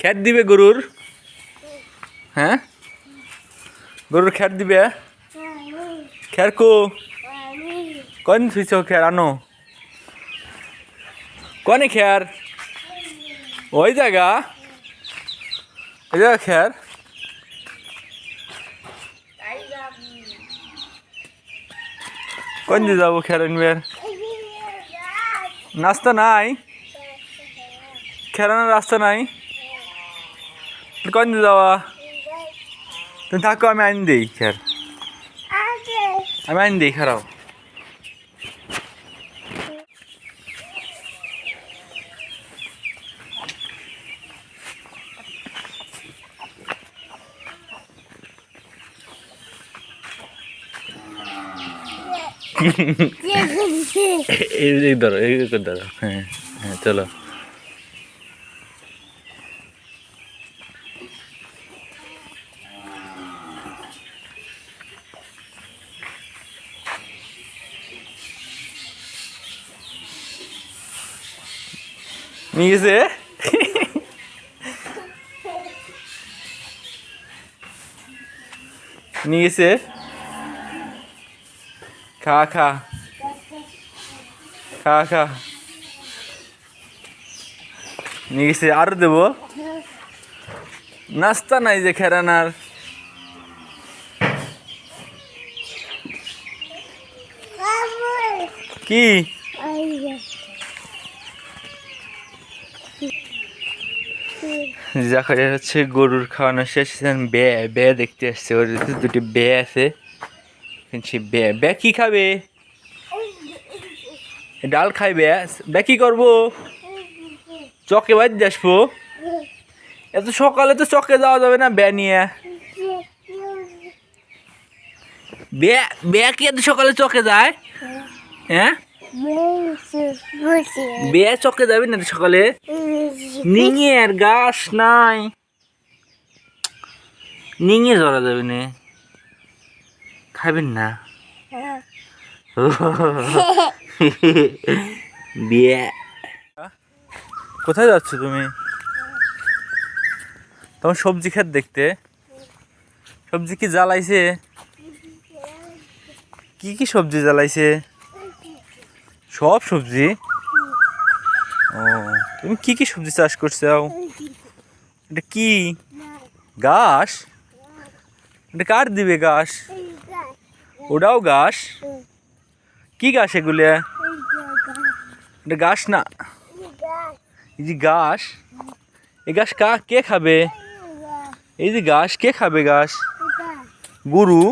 খ্যাট দিবে গরুর? হ্যাঁ? গরুর খ্যাট দিবে? খ্যার কো? কন থুইছ খ্যার আনো। কনে খ্যার ওই জায়গা। ওই জায়গা খ্যার কোন দিয়ে যাব খ্যার আনবে নাস্তা নাই? খেলানোর রাস্তা নাই? কোন যাওয়া তুমি থাকো আমি আইন দিই খের আমি আইন দিই খারাও এই ধরো এই করে ধরো। হ্যাঁ হ্যাঁ চলো। নিয়ে গেছে নিয়ে গেছে খা খা। খা খা। নিয়ে গেছে আরও দেবো। নাস্তা নাই যে খেরানার। কি? দেখা যাচ্ছে গরুর খাওয়ানো শেষ। বে বে দেখতে আসছে। ওর দুটি বে আছে। সে বে। বে কি খাবে? ডাল খাইবে বে। কি করব? চকে বাদ আসব। এত সকালে তো চকে যাওয়া যাবে না বে নিয়ে। বে বে কি এত সকালে চকে যায়? হ্যাঁ? বে চকে যাবে না সকালে? নিঙের গাছ নাই। নিঙে ধরা যাবে না। খাবেন না। বিয়ে। কোথায় যাচ্ছ তুমি? তোমার সবজি ক্ষেত দেখতে। সবজি কি জ্বালাইছে? কি কি সবজি জ্বালাইছে? সব সবজি? ও, তুমি কি কি সবজি চাষ করছ? এটা কি? ঘাস? এটা কার দিবে ঘাস? ওটাও ঘাস? কি ঘাস এগুলো? এটা ঘাস না? এই যে ঘাস। এই ঘাস কা, কে খাবে? এই যে ঘাস, কে খাবে ঘাস? গরু?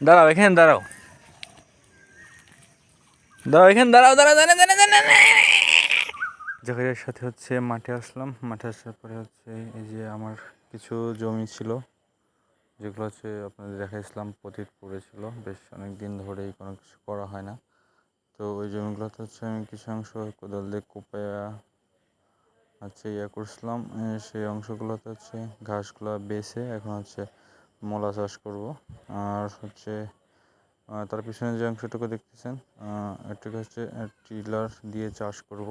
দাঁড়াও, এখানে দাঁড়াও। দাঁড়াও, এখানে দাঁড়াও দাঁড়াও দাঁড়াও জাকারিয়ার সাথে হচ্ছে মাঠে আসলাম। মাঠে আসার পরে হচ্ছে এই যে আমার কিছু জমি ছিল, যেগুলো হচ্ছে আপনাদের দেখাইছিলাম, পতিত পড়েছিল। বেশ অনেক দিন ধরেই কোনো কিছু করা হয় না। তো ওই জমিগুলোতে হচ্ছে আমি কিছু অংশ কোদাল দিয়ে কোপায়া হচ্ছে ইয়ে করছিলাম। সেই অংশগুলোতে হচ্ছে ঘাসগুলো বেছে এখন হচ্ছে মলা চাষ করব। আর হচ্ছে তার পিছনে যে অংশটুকু দেখতেছেন এটুকু হচ্ছে টিলার দিয়ে চাষ করব।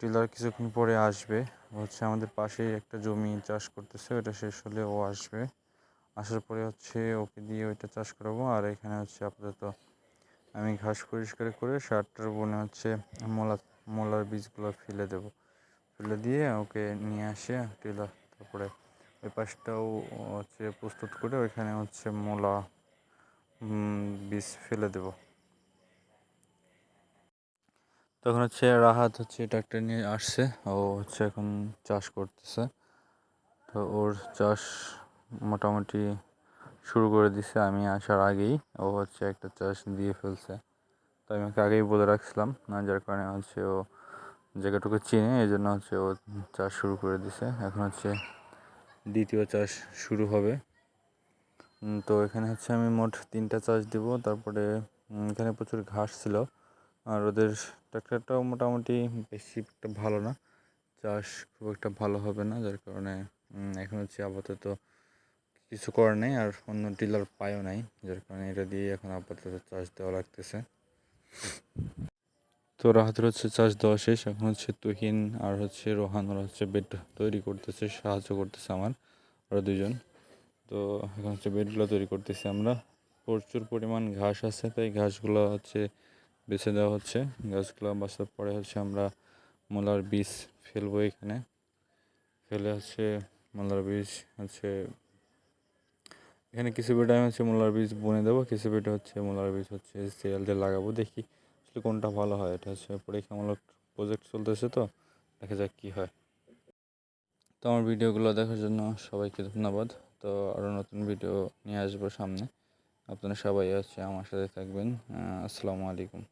টিলার কিছুক্ষণ পরে আসবে। হচ্ছে আমাদের পাশেই একটা জমি চাষ করতেছে, ওটা শেষ হলে ও আসবে। আসার পরে হচ্ছে ওকে দিয়ে ওইটা চাষ করাবো। আর এখানে হচ্ছে আপাতত আমি ঘাস পরিষ্কার করে সারটার বনে হচ্ছে মলা মলার বীজগুলো ফেলে দেবো। ফেলে দিয়ে ওকে নিয়ে আসে টিলার। তারপরে ওই পাশটাও হচ্ছে প্রস্তুত করে ওইখানে হচ্ছে মলা বীজ ফেলে দেবো। তখন হচ্ছে রাহাত হচ্ছে ট্রাক্টর নিয়ে আসছে। ও হচ্ছে এখন চাষ করতেছে। তো ওর চাষ মোটামুটি শুরু করে দিছে আমি আসার আগেই। ও হচ্ছে একটা চাষ দিয়ে ফেলছে। তো আমি ওকে আগেই বলে রাখছিলাম, না যার কারণে হচ্ছে ও জায়গাটুকু চিনে, এই জন্য হচ্ছে ও চাষ শুরু করে দিছে। এখন হচ্ছে দ্বিতীয় চাষ শুরু হবে। তো এখানে হচ্ছে আমি মোট তিনটা চাষ দিব। তারপরে এখানে প্রচুর ঘাস ছিল। আর ওদের ট্রাক্টরটাও মোটামুটি বেশি একটা ভালো না। চাষ খুব একটা ভালো হবে না, যার কারণে এখন হচ্ছে আপাতত কিছু করার নেই আর অন্য টিলার পায়ও নাই, যার কারণে এটা দিয়ে এখন আপাতত চাষ দেওয়া লাগতেছে। তো রাহাতের হচ্ছে চাষ দেওয়া শেষ। এখন হচ্ছে তুহিন আর হচ্ছে রোহান, ওরা হচ্ছে বেড তৈরি করতেছে, সাহায্য করতেছে আমার, ওরা দুজন তো এখন হচ্ছে বেডগুলো তৈরি করতেছি আমরা। প্রচুর পরিমাণ ঘাস আছে, তাই ঘাসগুলো হচ্ছে বেছে দেওয়া হচ্ছে। ঘাসগুলো বাছার পরে হচ্ছে আমরা মূলার বীজ ফেলব এখানে। ফেলে হচ্ছে মূলার বীজ হচ্ছে, এখানে কিছু বেড আমি হচ্ছে মূলার বীজ বনে দেবো, কিছু বেড হচ্ছে মূলার বীজ হচ্ছে সিরিয়াল দিয়ে লাগাবো, দেখি আসলে কোনটা ভালো হয়। এটা হচ্ছে পরীক্ষামূলক প্রজেক্ট চলতেছে তো, দেখা যাক কী হয়। তো আমার ভিডিওগুলো দেখার জন্য সবাইকে ধন্যবাদ। তো আরও নতুন ভিডিও নিয়ে আসব সামনে। আপনারা সবাই হচ্ছে আমার সাথে থাকবেন। আসসালামু আলাইকুম।